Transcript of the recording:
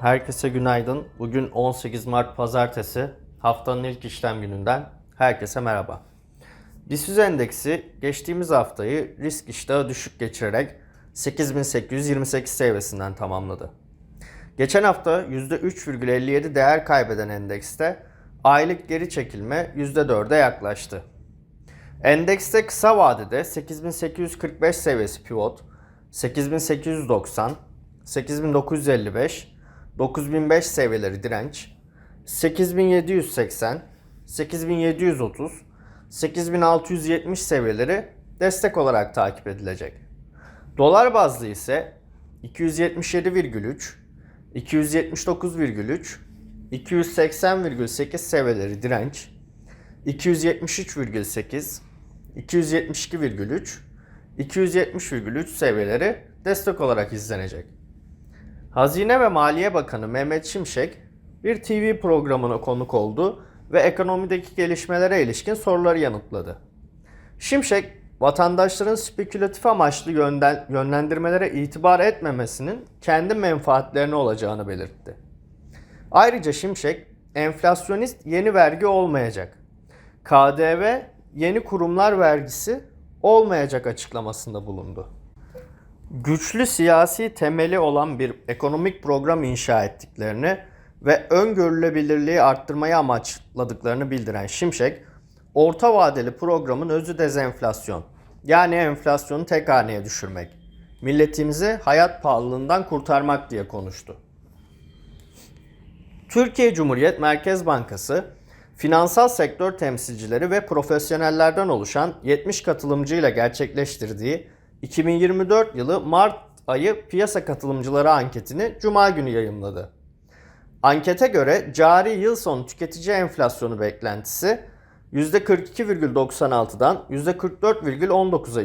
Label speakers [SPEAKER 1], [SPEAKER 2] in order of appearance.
[SPEAKER 1] Herkese günaydın. Bugün 18 Mart Pazartesi. Haftanın ilk işlem gününden herkese merhaba. BIST endeksi geçtiğimiz haftayı risk iştahı düşük geçirerek 8828 seviyesinden tamamladı. Geçen hafta %3,57 değer kaybeden endekste aylık geri çekilme %4'e yaklaştı. Endekste kısa vadede 8845 seviyesi pivot, 8890, 8955, 9005 seviyeleri direnç, 8780, 8730, 8670 seviyeleri destek olarak takip edilecek. Dolar bazlı ise 277,3, 279,3, 280,8 seviyeleri direnç, 273,8, 272,3, 270,3 seviyeleri destek olarak izlenecek. Hazine ve Maliye Bakanı Mehmet Şimşek bir TV programına konuk oldu ve ekonomideki gelişmelere ilişkin soruları yanıtladı. Şimşek, vatandaşların spekülatif amaçlı yönlendirmelere itibar etmemesinin kendi menfaatlerine olacağını belirtti. Ayrıca Şimşek, enflasyonist yeni vergi olmayacak. KDV yeni kurumlar vergisi olmayacak açıklamasında bulundu. Güçlü siyasi temeli olan bir ekonomik program inşa ettiklerini ve öngörülebilirliği arttırmayı amaçladıklarını bildiren Şimşek, orta vadeli programın özü dezenflasyon. Yani enflasyonu tek haneye düşürmek. Milletimizi hayat pahalılığından kurtarmak diye konuştu. Türkiye Cumhuriyet Merkez Bankası, finansal sektör temsilcileri ve profesyonellerden oluşan 70 katılımcıyla gerçekleştirdiği 2024 yılı Mart ayı piyasa katılımcıları anketini Cuma günü yayımladı. Ankete göre cari yıl sonu tüketici enflasyonu beklentisi %42,96'dan %44,19'a